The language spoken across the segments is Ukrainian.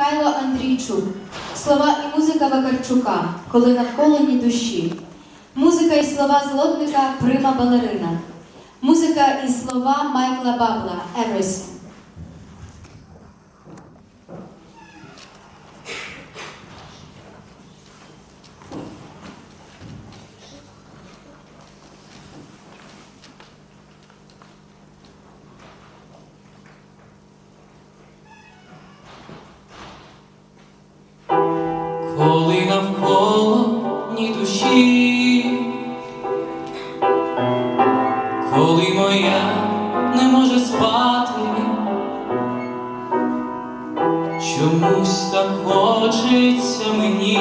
Михайло Андрійчук. Слова і музика Вакарчука, коли навколо ні душі. Музика і слова злотника Прима Балерина. Музика і слова Майкла Бабла Everything. Коли навколо ні душі, коли моя не може спати, чомусь так хочеться мені.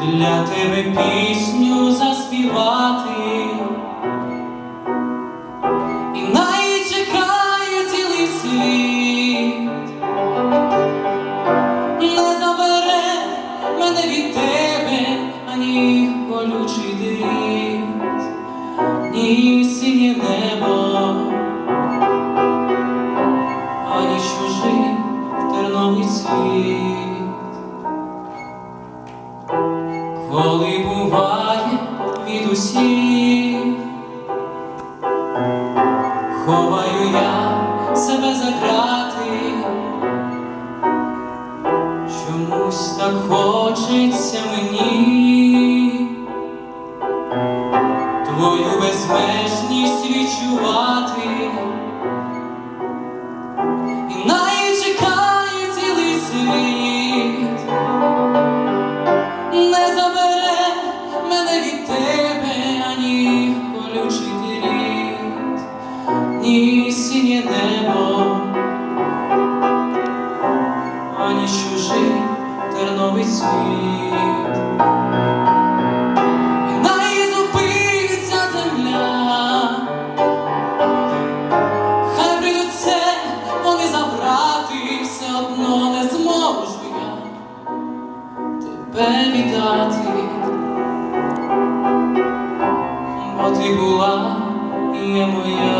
Для тебе пісню ні синє небо, ані чужий терновий світ. Коли буває від усіх, ховаю я себе за крати. Чомусь так хочеться мені твою безмежність відчувати, і най чекає цілий світ, не забере мене від тебе, ані колючий дріт, ні синє небо ані чужий терновий світ. Віддати, бо ти була і моя.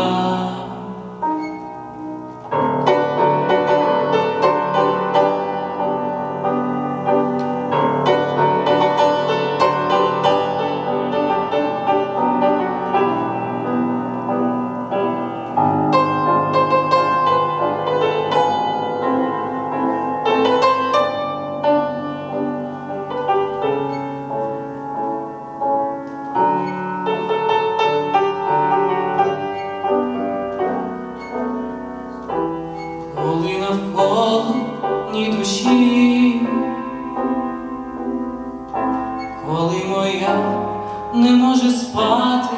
Моя не може спати.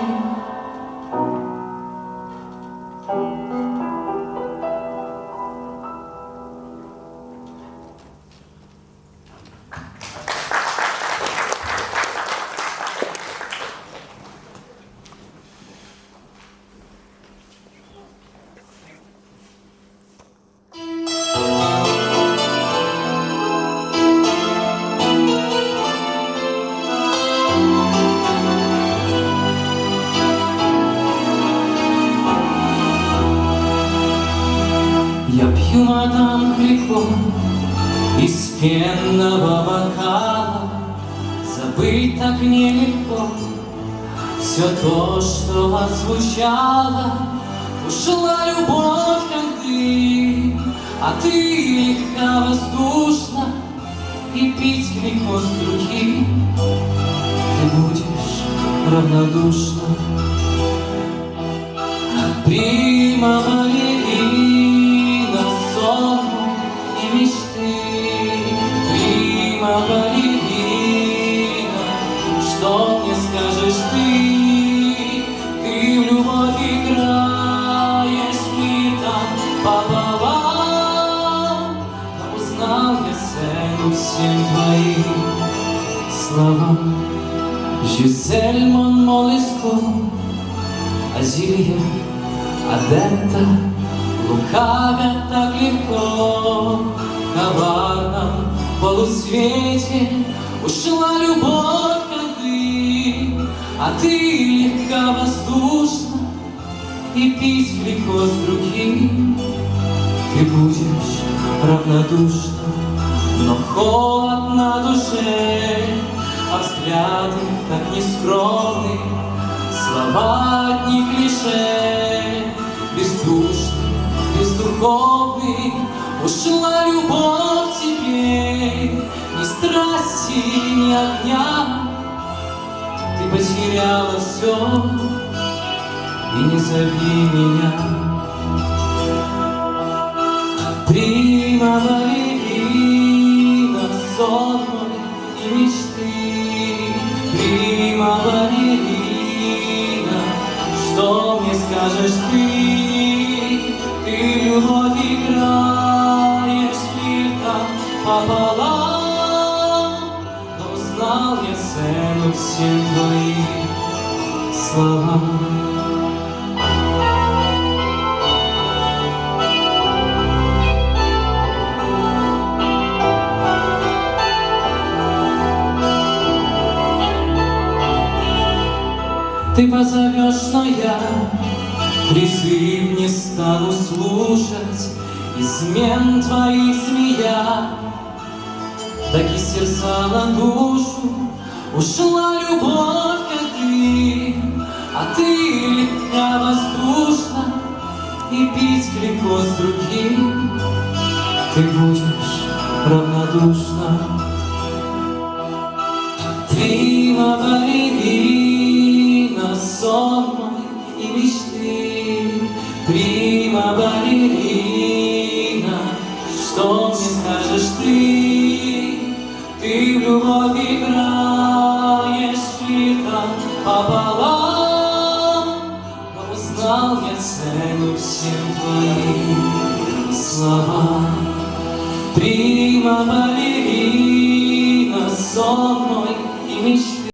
Из пенного бокала Забыть так нелегко. Все то, что отзвучало Ушла любовь, как ты А ты легка, воздушна И пить Клико с руки Ты будешь равнодушна. Прима словам. Жизель Монмолеско, Азилия, Адетта, лукавя так легко, коварном полусвете ушла любовь, как ты, а ты легка воздушна и пить легко с руки. Ты Ты будешь равнодушна, но холод на душе, А взгляды так нескромны, слова одни клише, бездушный, бездуховный, ушла любовь теперь, ни страсти, ни огня, ты потеряла все и не зови меня. Прима но узнал я цену всем твоим словам. Ты позовешь, но я призыв не стану слушать, измен твоих змея. Таки сердца на душу ушла любовь, как дым, а ты легка воздушна и пить легко с другим. Ты будешь равнодушна. Прима балерина, сон мой и мечты. Прима пополам, но узнал я цену всем твоим словам. Прима балерина, сон мой и мечты.